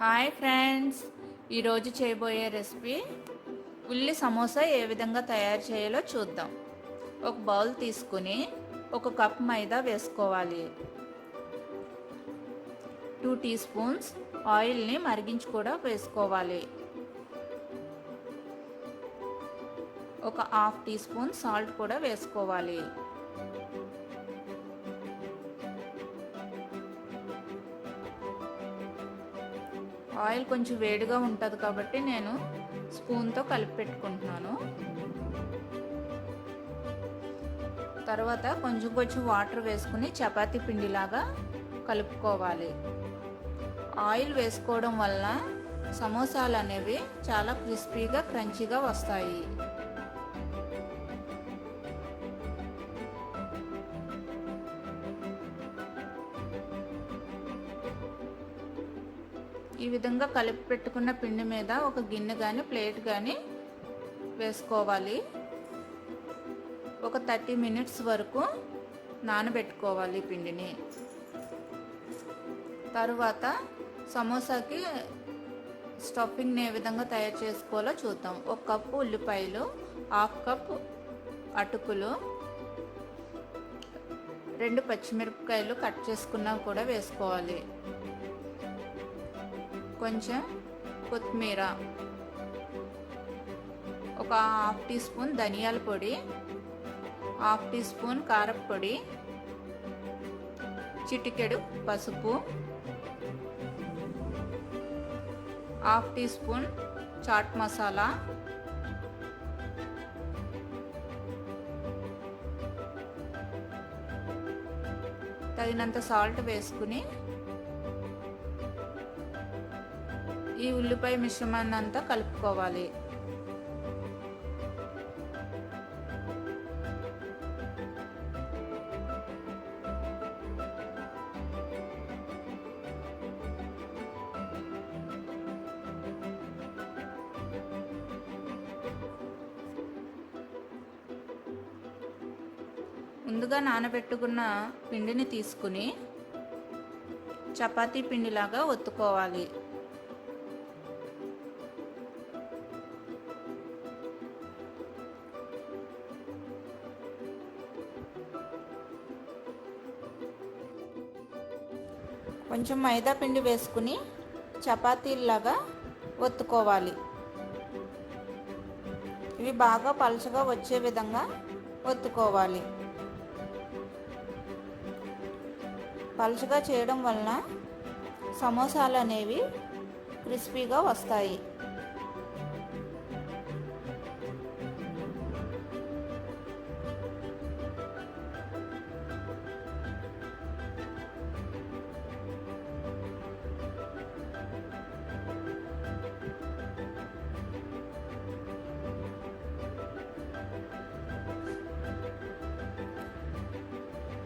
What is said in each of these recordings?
Hi friends ఈరోజు చేయబోయే recipe ఉల్లి సమోసా ఏ విధంగా తయారు చేయాలో చూద్దాం. ఒక బౌల్ తీసుకుని ఒక కప్ మైదా వేసుకోవాలి. టూ టీ స్పూన్స్ ఆయిల్ని మరిగించి కూడా వేసుకోవాలి. ఒక హాఫ్ టీ స్పూన్ సాల్ట్ కూడా వేసుకోవాలి. ఆయిల్ కొంచెం వేడిగా ఉంటుంది కాబట్టి నేను స్పూన్తో కలిపి పెట్టుకుంటున్నాను. తర్వాత కొంచెం కొంచెం వాటర్ వేసుకుని చపాతీ పిండిలాగా కలుపుకోవాలి. ఆయిల్ వేసుకోవడం వల్ల సమోసాలు అనేవి చాలా క్రిస్పీగా క్రంచీగా వస్తాయి. ఈ విధంగా కలిపి పెట్టుకున్న పిండి మీద ఒక గిన్నె కానీ ప్లేట్ కానీ వేసుకోవాలి. ఒక థర్టీ మినిట్స్ వరకు నానబెట్టుకోవాలి పిండిని. తరువాత సమోసాకి స్టఫింగ్ని ఏ విధంగా తయారు చేసుకోవాలో చూద్దాం. ఒక కప్పు ఉల్లిపాయలు హాఫ్ కప్ అటుకులు రెండు పచ్చిమిరపకాయలు కట్ చేసుకున్నా కూడా వేసుకోవాలి. కొంచెం కొత్తిమీర ఒక హాఫ్ టీ స్పూన్ ధనియాల పొడి హాఫ్ టీ స్పూన్ కారపొడి చిటికెడు పసుపు half teaspoon chaat masala తగినంత సాల్ట్ వేసుకుని ఈ ఉల్లిపాయ మిశ్రమాన్ని అంతా కలుపుకోవాలి. ముందుగా నానబెట్టుకున్న పిండిని తీసుకుని చపాతీ పిండిలాగా ఒత్తుకోవాలి. కొంచెం మైదా పిండి వేసుకుని చపాతీలాగా ఒత్తుకోవాలి. ఇవి బాగా పలుచగా వచ్చే విధంగా ఒత్తుకోవాలి. పలుచగా చేయడం వలన సమోసాలు అనేవి క్రిస్పీగా వస్తాయి.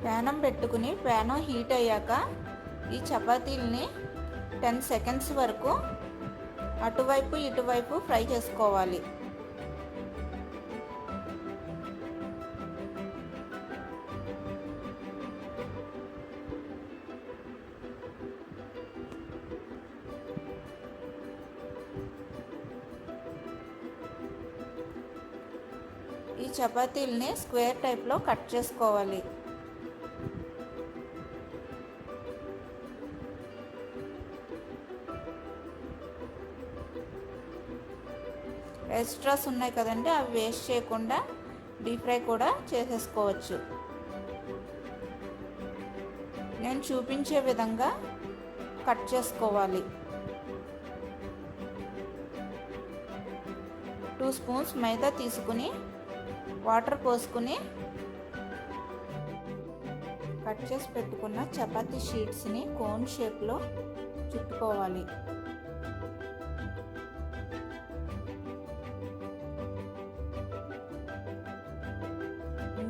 ప్యానం పెట్టుకుని ప్యానం హీట్ అయ్యాక ఈ చపాతీలని టెన్ సెకండ్స్ వరకు అటువైపు ఇటువైపు ఫ్రై చేసుకోవాలి. ఈ చపాతీలని స్క్వేర్ టైప్లో కట్ చేసుకోవాలి. ఎక్స్ట్రాస్ ఉన్నాయి కదండి అవి వేస్ట్ చేయకుండా డీప్ ఫ్రై కూడా చేసేసుకోవచ్చు. నేను చూపించే విధంగా కట్ చేసుకోవాలి. టూ స్పూన్స్ మైదా తీసుకుని వాటర్ పోసుకుని కట్ చేసి పెట్టుకున్న చపాతీ షీట్స్ని కోన్ షేప్లో చుట్టుకోవాలి.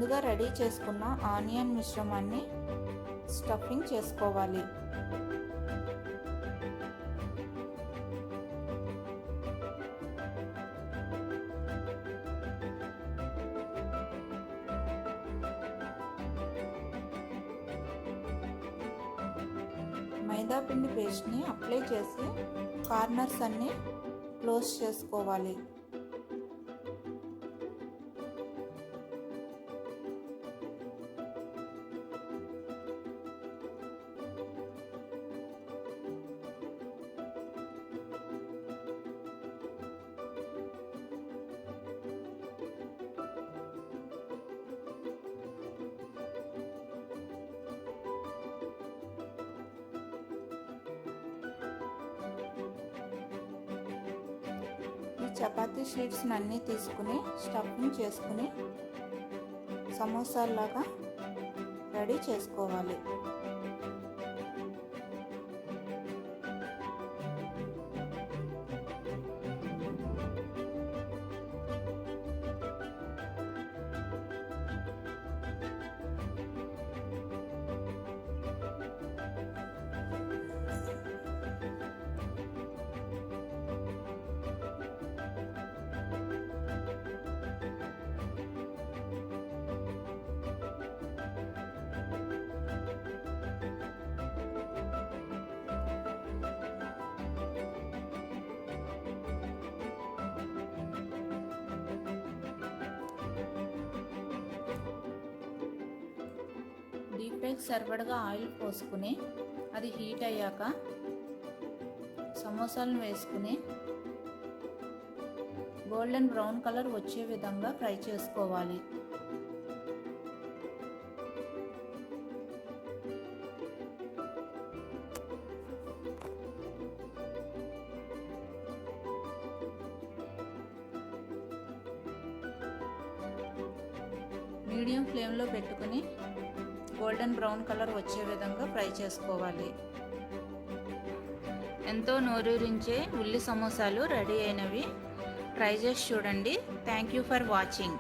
ముందుగా రెడీ చేసుకున్న ఆనియన్ మిశ్రమాన్ని స్టఫింగ్ చేసుకోవాలి. మైదా పిండి పేస్ట్ని అప్లై చేసి కార్నర్స్ అన్నీ క్లోజ్ చేసుకోవాలి. చపాతీ షీట్స్ని అన్నీ తీసుకుని స్టఫింగ్ చేసుకుని సమోసాల్లాగా రెడీ చేసుకోవాలి. డీప్ సరిపడగా ఆయిల్ పోసుకుని అది హీట్ అయ్యాక సమోసాలను వేసుకుని గోల్డెన్ బ్రౌన్ కలర్ వచ్చే విధంగా ఫ్రై చేసుకోవాలి. మీడియం ఫ్లేమ్లో పెట్టుకుని గోల్డెన్ బ్రౌన్ కలర్ వచ్చే విధంగా ఫ్రై చేసుకోవాలి. ఎంతో నోరూరించే ఉల్లి సమోసాలు రెడీ అయినవి. ట్రై చేసి చూడండి. Thank you for watching